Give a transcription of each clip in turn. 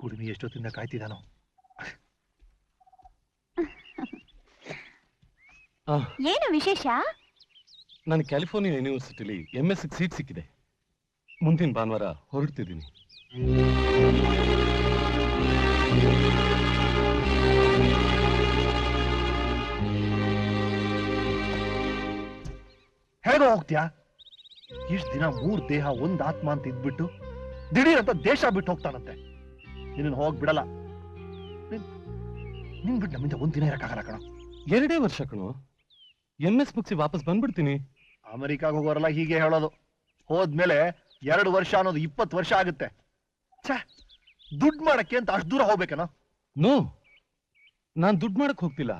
ಕುಡಿಮಿ ಎಷ್ಟೊತ್ತಿಂದ ಕಾಯ್ತಿದ್ದಾನೋ. ಏನು ವಿಶೇಷ? ನಾನು ಕ್ಯಾಲಿಫೋರ್ನಿಯಾ ಯೂನಿವರ್ಸಿಟಿಲಿ ಎಂ ಎಸ್ ಸೀಟ್ ಸಿಕ್ಕಿದೆ. ಮುಂದಿನ ಭಾನುವಾರ ಹೊರಡ್ತಿದ್ದೀನಿ. ಹೇಗೋ ಹೋಗ್ತೀಯಾ? ಇಷ್ಟ್ ದಿನ ಮೂರ್ ದೇಹ ಒಂದ್ ಆತ್ಮ ಅಂತ ಇದ್ಬಿಟ್ಟು ದಿಢೀರ್ ಅಂತ ದೇಶ ಬಿಟ್ಟು ಹೋಗ್ತಾನಂತೆ. ನಿನ್ನ ಹೋಗ್ಬಿಡಲ್ಲ ನಿನ್ ನಿನ್ ಬಿಟ್ಟು ನಮ್ಮಿಂದ ಒಂದ್ ದಿನ ಇರಕ್ಕಾಗಲ್ಲ ಕಣ. ಎರಡೇ ವರ್ಷ ಕಣೋ. ಎಂ ಎಸ್ ಮುಗಿಸಿ ವಾಪಸ್ ಬಂದ್ಬಿಡ್ತೀನಿ. ಅಮೆರಿಕಾಗ ಹೋಗೋರಲ್ಲ ಹೀಗೆ ಹೇಳೋದು. ಹೋದ್ಮೇಲೆ ಎರಡು ವರ್ಷ ಅನ್ನೋದು ಇಪ್ಪತ್ತು ವರ್ಷ ಆಗುತ್ತೆ. ಛ ದುಡ್ಡು ಮಾಡಕ್ಕೆ ಅಂತ ಅಷ್ಟು ದೂರ ಹೋಗ್ಬೇಕನ? ನೋ ನಾನ್ ದುಡ್ಡು ಮಾಡಕ್ ಹೋಗ್ತಿಲ್ಲ.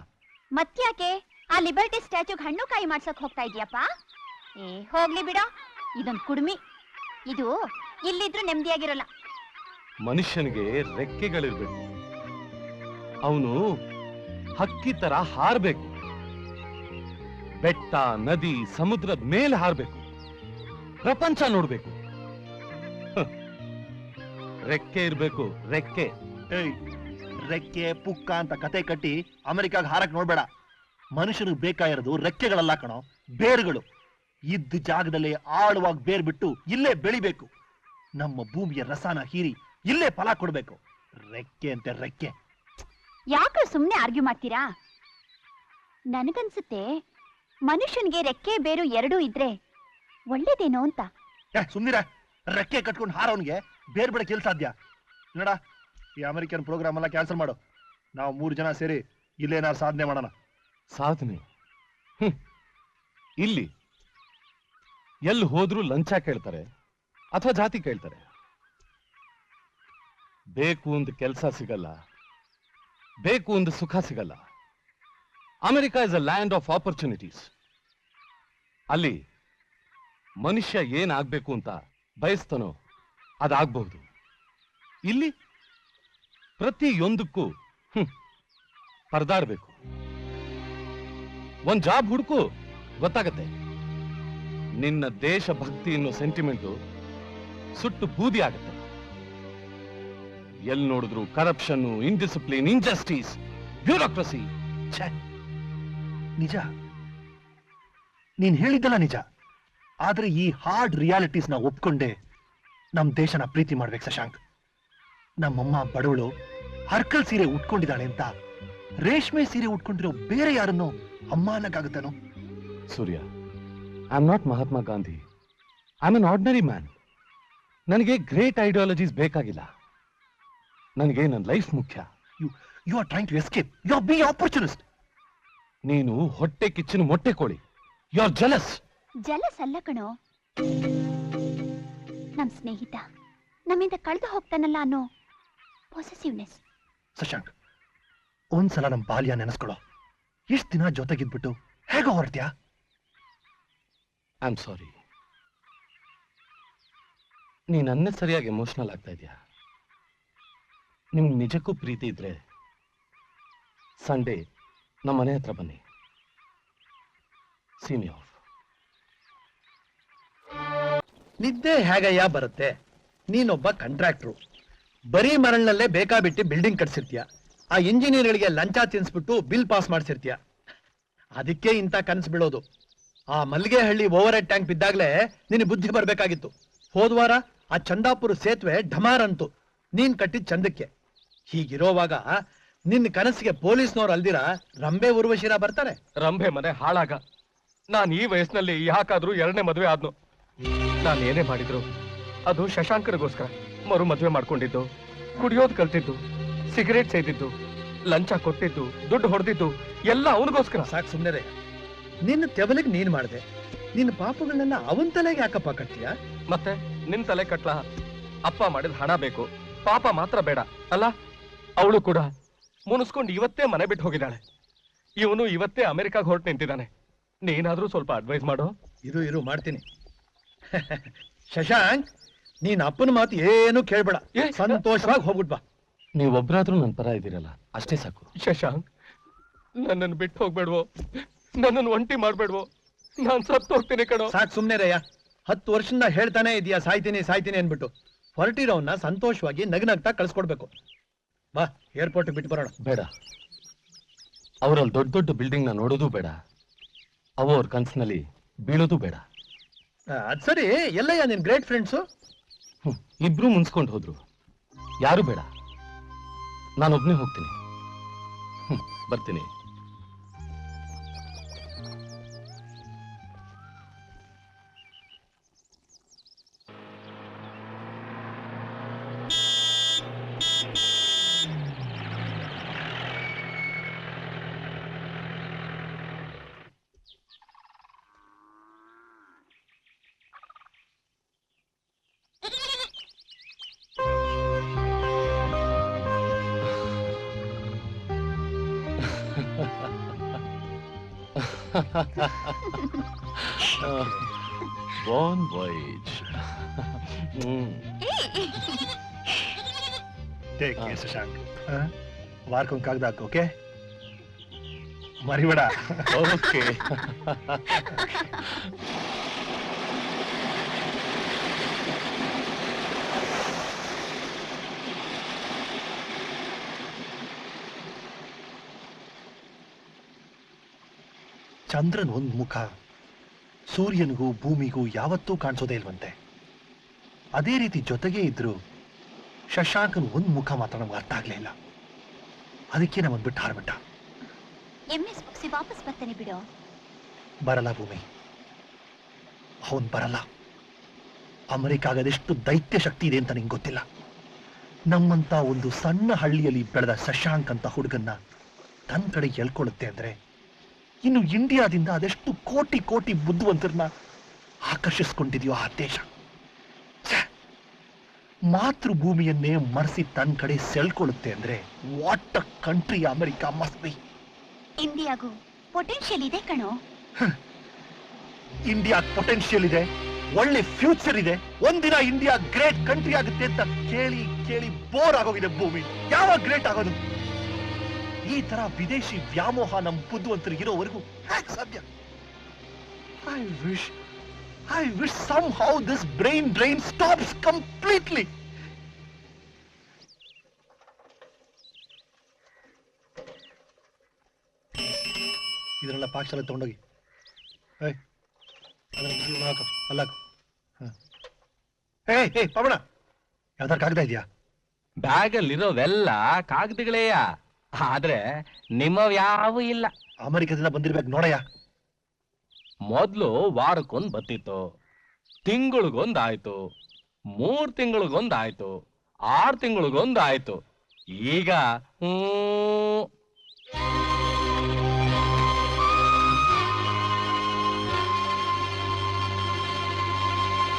ಮತ್ಯಾಕೆ ಆ ಲಿಬರ್ಟಿ ಸ್ಟ್ಯಾಚ್ಯೂಗ್ ಹಣ್ಣು ಕಾಯಿ ಮಾಡ್ಸಕ್ ಹೋಗ್ತಾ ಇದೀಯಪ್ಪ ಏ ಹೋಗ್ಲಿ ಬಿಡ. ಇದೊಂದು ಕುಡ್ಮಿ. ಇದು ಇಲ್ಲಿದ್ರು ನೆಮ್ಮದಿಯಾಗಿರಲ್ಲ. ಮನುಷ್ಯನಿಗೆ ರೆಕ್ಕೆಗಳಿರ್ಬೇಕು. ಅವನು ಹಕ್ಕಿ ತರ ಹಾರ್ಬೇಕು. ಬೆಟ್ಟ, ನದಿ, ಸಮುದ್ರದ ಮೇಲೆ ಹಾರ್ಬೇಕು. ಪ್ರಪಂಚ ನೋಡ್ಬೇಕು. ರೆಕ್ಕೆ ಇರ್ಬೇಕು, ರೆಕ್ಕೆ. ರೆಕ್ಕೆ, ಪುಕ್ಕ ಅಂತ ಕತೆ ಕಟ್ಟಿ ಅಮೆರಿಕಾಗ ಹಾರಕ್ ನೋಡ್ಬೇಡ. ಮನುಷ್ಯನಿಗೆ ಬೇಕಾಗಿರೋದು ರೆಕ್ಕೆಗಳಲ್ಲ ಕಣೋ, ಬೇರುಗಳು. ಇದ್ದ ಜಾಗದಲ್ಲಿ ಆಳವಾಗಿ ಬೇರ್ ಬಿಟ್ಟು ಇಲ್ಲೇ ಬೆಳಿಬೇಕು. ನಮ್ಮ ಭೂಮಿಯ ರಸಾನ ಹೀರಿ ಇಲ್ಲೇ ಫಲ ಕೊಡ್ಬೇಕು. ರೆಕ್ಕೆ ಅಂತೆ ರೆಕ್ಕೆ. ಯಾಕೆ ಸುಮ್ನೆ ಆರ್ಗ್ಯೂ ಮಾಡ್ತೀರಾ? ನನಗನ್ಸುತ್ತೆ ಮನುಷ್ಯನ್ಗೆ ರೆಕ್ಕೆ ಬೇರು ಎರಡೂ ಇದ್ರೆ ಒಳ್ಳೇದೇನೋ ಅಂತ. ಏ ಸುಮ್ನಿರ. ರೆಕ್ಕೆ ಕಟ್ಕೊಂಡು ಹಾರೋನ್ಗೆ ಬೇರೆ ಬೇರೆ ಕೆಲ್ಸ ಸಾಧ್ಯ? ನೋಡ ಈ ಅಮೆರಿಕನ್ ಪ್ರೋಗ್ರಾಮ್ ಎಲ್ಲ ಕ್ಯಾನ್ಸಲ್ ಮಾಡು. ನಾವು ಮೂರು ಜನ ಸೇರಿ ಇಲ್ಲೇನಾರು ಸಾಧನೆ ಮಾಡೋಣ. ಸಾಧನೆ? ಹ್ಮ್. ಇಲ್ಲಿ ಎಲ್ಲಿ ಹೋದ್ರೂ ಲಂಚ ಕೇಳ್ತಾರೆ ಅಥವಾ ಜಾತಿ ಕೇಳ್ತಾರೆ. ಬೇಕು ಒಂದು ಕೆಲಸ ಸಿಗಲ್ಲ. ಬೇಕು ಒಂದು ಸುಖ ಸಿಗಲ್ಲ. America is a land of opportunities ಅಲ್ಲಿ ಮನುಷ್ಯ ಏನಾಗಬೇಕು ಅಂತ ಬಯಸ್ತಾನೋ ಅದಾಗಬಹುದು. ಇಲ್ಲಿ ಪ್ರತಿಯೊಂದಕ್ಕೂ ಪರದಾಡಬೇಕು. ಒಂದು ಜಾಬ್ ಹುಡುಕು, ಗೊತ್ತಾಗತ್ತೆ. ನಿನ್ನ ದೇಶಭಕ್ತಿ ಅನ್ನೋ ಸೆಂಟಿಮೆಂಟು ಸುಟ್ಟು ಬೂದಿ ಆಗತ್ತೆ. ಎಲ್ ನೋಡಿದ್ರು ಕರಪ್ಷನ್ ಇನ್ಡಿಸಿಪ್ಲಿನ್ ಇಂಜಸ್ಟಿಸ್ ಬ್ಯೂರೋಕ್ರಸಿ ನಿಜ. ನೀನ್ ಹೇಳಿದ್ದಲ್ಲ ನಿಜ. ಆದ್ರೆ ಈ ಹಾರ್ಡ್ ರಿಯಾಲಿಟೀಸ್ನ ಒಪ್ಕೊಂಡೆ ನಮ್ ದೇಶನ ಪ್ರೀತಿ ಮಾಡ್ಬೇಕು ಶಶಾಂಕ್ ನಮ್ಮಮ್ಮ ಬಡವಳು ಹರ್ಕಲ್ ಸೀರೆ ಉಟ್ಕೊಂಡಿದ್ದಾಳೆ ಅಂತ ರೇಷ್ಮೆ ಸೀರೆ ಉಟ್ಕೊಂಡಿರೋ ಬೇರೆ ಯಾರನ್ನು ಅಮ್ಮ ಅನ್ನಕ್ಕಾಗುತ್ತಾನೋ Surya I am not Mahatma Gandhi I am an ordinary man ನನಗೆ ಗ್ರೇಟ್ ಐಡಿಯಾಲಜೀಸ್ ಬೇಕಾಗಿಲ್ಲ. ನನಗೆ ನನ್ನ ಲೈಫ್ ಮುಖ್ಯ. You are trying to escape you are be opportunist ನೀನು ಹೊಟ್ಟೆ ಕಿಚ್ಚಿನ ಮೊಟ್ಟೆ ಕೋಳಿ. ಯು ಆರ್ ಜಲಸ್ ಜಲಸ್ ಅಲ್ಲ ಕಣೋ. ನಮ್ ಸ್ನೇಹಿತ ನಮ್ಮಿಂದ ಕಳೆದು ಹೋಗ್ತಾನಲ್ಲ ಅನ್ನೋ ಪೊಸೆಸಿವ್ನೆಸ್ ಶಶಾಂಕ್ ಒಂದ್ಸಲ ನಮ್ ಬಾಲ್ಯ ನೆನೆಸ್ಕೊಳ್ಳೋ ಎಷ್ಟು ದಿನ ಜೊತೆಗಿದ್ಬಿಟ್ಟು ಹೇಗೋ ಹೊರಟ್ಯಾ ಐ ಆಮ್ ಸಾರಿ ನೀನ್ ಅನ್ನೇ ಸರಿಯಾಗಿ ಎಮೋಷನಲ್ ಆಗ್ತಾ ಇದೆಯಾ? ನಿಮ್ಗೆ ನಿಜಕ್ಕೂ ಪ್ರೀತಿ ಇದ್ರೆ ಸಂಡೇ ನಮ್ಮ ಮನೆ ಹತ್ರ ಬನ್ನಿ. ಸೀನಿಯರ್ ನಿದ್ದೆ ಹೇಗಯ್ಯ ಬರುತ್ತೆ? ನೀನೊಬ್ಬ ಕಾಂಟ್ರಾಕ್ಟ್ರು ಬರೀ ಮರಳಿನಲ್ಲೇ ಬೇಕಾಬಿಟ್ಟು ಬಿಲ್ಡಿಂಗ್ ಕಟ್ಸಿರ್ತೀಯ. ಆ ಇಂಜಿನಿಯರ್ಗಳಿಗೆ ಲಂಚ ತಿನ್ಸ್ಬಿಟ್ಟು ಬಿಲ್ ಪಾಸ್ ಮಾಡಿಸಿರ್ತೀಯ. ಅದಕ್ಕೆ ಇಂಥ ಕನಸು ಬೀಳೋದು. ಆ ಮಲ್ಗೆಹಳ್ಳಿ ಓವರ್ ಹೆಡ್ ಟ್ಯಾಂಕ್ ಬಿದ್ದಾಗಲೇ ನಿನ್ ಬುದ್ಧಿ ಬರಬೇಕಾಗಿತ್ತು. ಹೋದ್ವಾರ ಆ ಚಂದಾಪುರ ಸೇತುವೆ ಢಮಾರ್ ಅಂತು. ನೀನ್ ಕಟ್ಟಿದ ಚಂದಕ್ಕೆ. ಹೀಗಿರೋವಾಗ ನಿನ್ನ ಕನಸಿಗೆ ಪೊಲೀಸ್ನವ್ರು ಅಲ್ದಿರ ರಂಬೆ ಉರ್ವಶಿರ ಬರ್ತಾರೆ? ರಂಭೆ ಮನೆ ಹಾಳಾಗ. ನಾನು ಈ ವಯಸ್ಸಿನಲ್ಲಿ ಯಾಕಾದ್ರೂ ಎರಡನೇ ಮದುವೆ ಆದ್ನು. ನಾನು ಏನೇ ಮಾಡಿದ್ರು ಅದು ಶಶಾಂಕರಿಗೋಸ್ಕರ ಮರು ಮದುವೆ ಮಾಡ್ಕೊಂಡಿದ್ದು. ಕುಡಿಯೋದು ಕಲ್ತಿದ್ದು ಸಿಗರೇಟ್ ಸೇದಿದ್ದು ಲಂಚ ಕೊಟ್ಟಿದ್ದು ದುಡ್ಡು ಹೊಡೆದಿದ್ದು ಎಲ್ಲ ಅವನಿಗೋಸ್ಕರ. ಸಾಕು ಸುಮ್ಮನೆ ನಿನ್ನ ತೆವಲಿಗೆ ನೀನ್ ಮಾಡಿದೆ. ನಿನ್ನ ಪಾಪಗಳನ್ನೆಲ್ಲ ಅವನ್ ತಲೆಗೆ ಯಾಕಪ್ಪ ಕಟ್ತೀಯ? ಮತ್ತೆ ನಿನ್ ತಲೆ ಕಟ್ಲ? ಅಪ್ಪ ಮಾಡಿದ ಹಣ ಬೇಕು. ಪಾಪ ಮಾತ್ರ ಬೇಡ ಅಲ್ಲ? ಅವಳು ಕೂಡ ಮುನಿಸ್ಕೊಂಡು ಇವತ್ತೇ ಮನೆ ಬಿಟ್ಟು ಹೋಗಿದ್ದಾಳೆ. ಇವನು ಇವತ್ತೇ ಅಮೆರಿಕಾಗ ಹೊರಟು ನಿಂತಿದ್ದಾನೆ. ನೀನಾದ್ರೂ ಸ್ವಲ್ಪ ಅಡ್ವೈಸ್ ಮಾಡು. ಇರು ಇರು ಮಾಡ್ತೀನಿ. ಶಶಾಂಕ್ ನೀನ್ ಅಪ್ಪನ ಮಾತು ಏನು ಕೇಳ್ಬೇಡ. ಏ, ಸಂತೋಷವಾಗಿ ಹೋಗ್ಬಿಟ್ ಬಾ. ನೀವೊಬ್ರಾದ್ರೂ ನನ್ನ ಪರ ಇದ್ದೀರಲ್ಲ ಅಷ್ಟೇ ಸಾಕು. ಶಶಾಂಕ್ ನನ್ನನ್ನು ಬಿಟ್ಟು ಹೋಗ್ಬೇಡ್ವೋ? ನನ್ನನ್ನು ಒಂಟಿ ಮಾಡ್ಬೇಡ್ವೋ? ನಾನ್ ಸತ್ತು ಹೋಗ್ತೀನಿ ಕಣೋ. ಸಾಕ್ ಸುಮ್ನೆ ರಯ್ಯ ಹತ್ತು ವರ್ಷದಿಂದ ಹೇಳ್ತಾನೆ ಇದೀಯಾ ಸಾಯ್ತೀನಿ ಸಾಯ್ತೀನಿ ಅನ್ಬಿಟ್ಟು ಹೊರಟಿರೋನ್ನ ಸಂತೋಷವಾಗಿ ನಗ್ನಗ್ತಾ ಕಳ್ಸ್ಕೊಡ್ಬೇಕು. ಬಾ ಏರ್ಪೋರ್ಟ್ ಬಿಟ್ಟು ಬರೋಣ. ಬೇಡ. ಅವರಲ್ಲಿ ದೊಡ್ಡ ದೊಡ್ಡ ಬಿಲ್ಡಿಂಗ್ನ ನೋಡೋದು ಬೇಡ. ಅವು ಅವ್ರ ಕನ್ಸಿನಲ್ಲಿ ಬೀಳೋದು ಬೇಡ. ಅದು ಸರಿ. ಎಲ್ಲಯ್ಯ ನಿನ್ ಗ್ರೇಟ್ ಫ್ರೆಂಡ್ಸು. ಇಬ್ರು ಮುನ್ಸ್ಕೊಂಡು ಹೋದ್ರು. ಯಾರು ಬೇಡ. ನಾನೊಬ್ನೇ ಹೋಗ್ತೀನಿ. ಬರ್ತೀನಿ. ಬಾನ್ ವಾಯ್ಜ್ ಟೇಕ್ ಹಾ. ಶಶಾಂಕ್ ವಾರಕ್ಕೊಂದು ಕಾಗದ ಹಾಕು ಓಕೆ ಮರಿಬೇಡ ಚಂದ್ರನ್ ಒಂದು ಮುಖ ಸೂರ್ಯನಿಗೂ ಭೂಮಿಗೂ ಯಾವತ್ತೂ ಕಾಣಿಸೋದೇ ಇಲ್ವಂತೆ. ಅದೇ ರೀತಿ ಜೊತೆಗೆ ಇದ್ರು ಶಶಾಂಕನ್ ಒಂದ್ ಮುಖ ಮಾತ್ರ ನಮ್ಗೆ ಅರ್ಥ ಆಗ್ಲೇ ಇಲ್ಲ. ಅದಕ್ಕೆ ನಮ್ಮನ್ನು ಬಿಟ್ಟು ಹಾರ್ಬಿಟ್ಟ ಮುಗಿಸಿ ವಾಪಸ್ ಬರ್ತಾನೆ ಬಿಡು. ಬರಲ್ಲ ಭೂಮಿ. ಅವನ್ ಬರಲ್ಲ. ಅಮೆರಿಕಾಗದೆಷ್ಟು ದೈತ್ಯ ಶಕ್ತಿ ಇದೆ ಅಂತ ನಿಂಗೆ ಗೊತ್ತಿಲ್ಲ. ನಮ್ಮಂತ ಒಂದು ಸಣ್ಣ ಹಳ್ಳಿಯಲ್ಲಿ ಬೆಳೆದ ಶಶಾಂಕ್ ಅಂತ ಹುಡುಗನ್ನ ತನ್ನ ಕಡೆ ಎಳ್ಕೊಳ್ಳುತ್ತೆ ಅಂದ್ರೆ ಇನ್ನು ಇಂಡಿಯಾದಿಂದ ಅದೆಷ್ಟು ಕೋಟಿ ಕೋಟಿ ಬುದ್ಧಿವಂತರನ್ನ ಆಕರ್ಷಿಸ್ಕೊಂಡಿದೆಯೋ ಆ ದೇಶ! ಮಾತೃಭೂಮಿಯನ್ನೇ ಮರೆಸಿ ತನ್ನ ಕಡೆ ಸೆಳ್ಕೊಳ್ಳುತ್ತೆ ಅಂದ್ರೆ what a country America must be. ಇಂಡಿಯಾಗೂ potential ಇದೆ ಕಣೋ. ಇಂಡಿಯಾ ಪೊಟೆನ್ಷಿಯಲ್ ಇದೆ ಒಳ್ಳೆ ಫ್ಯೂಚರ್ ಇದೆ ಒಂದಿನ ಇಂಡಿಯಾ ಗ್ರೇಟ್ ಕಂಟ್ರಿ ಆಗುತ್ತೆ ಅಂತ ಕೇಳಿ ಕೇಳಿ ಬೋರ್ ಆಗೋಗಿದೆ ಭೂಮಿ. ಯಾವಾಗ ಗ್ರೇಟ್ ಆಗೋದು? ಈ ತರ ವಿದೇಶಿ ವ್ಯಾಮೋಹ ನಮ್ ಬುದ್ಧಿವಂತರಿಗೆ ಇರೋವರೆಗೂ ಹ್ಯಾಕ್ ಸಾಧ್ಯ? I wish I wish somehow this brain drain stops completely ಇದನ್ನೆಲ್ಲ ಪಾಕ್ಶಾಲೆ ತಗೊಂಡೋಗಿ. ಏಯ್, ಅದನ್ನ ಹಾಕು ಅಲ್ಲಾಕು ಏಯ್ ಏಯ್ ಪವಣ ಯಾವ್ದಾರ ಕಾಗದ ಇದೆಯಾ? ಬ್ಯಾಗಲ್ಲಿರೋವೆಲ್ಲ ಕಾಗದಗಳೇಯ ಆದ್ರೆ ನಿಮ್ಮವ್ ಯಾವ ಇಲ್ಲ. ಅಮೆರಿಕದಿಂದ ಬಂದಿರ್ಬೇಕು ನೋಡಯ್ಯ. ಮೊದ್ಲು ವಾರಕ್ಕೊಂದ್ ಬತ್ತಿತ್ತು ತಿಂಗಳಿಗೊಂದಾಯ್ತು ಮೂರ್ ತಿಂಗಳಿಗೊಂದಾಯ್ತು ಆರ್ ತಿಂಗಳಿಗೊಂದಾಯ್ತು. ಈಗ ಹ್ಮ್.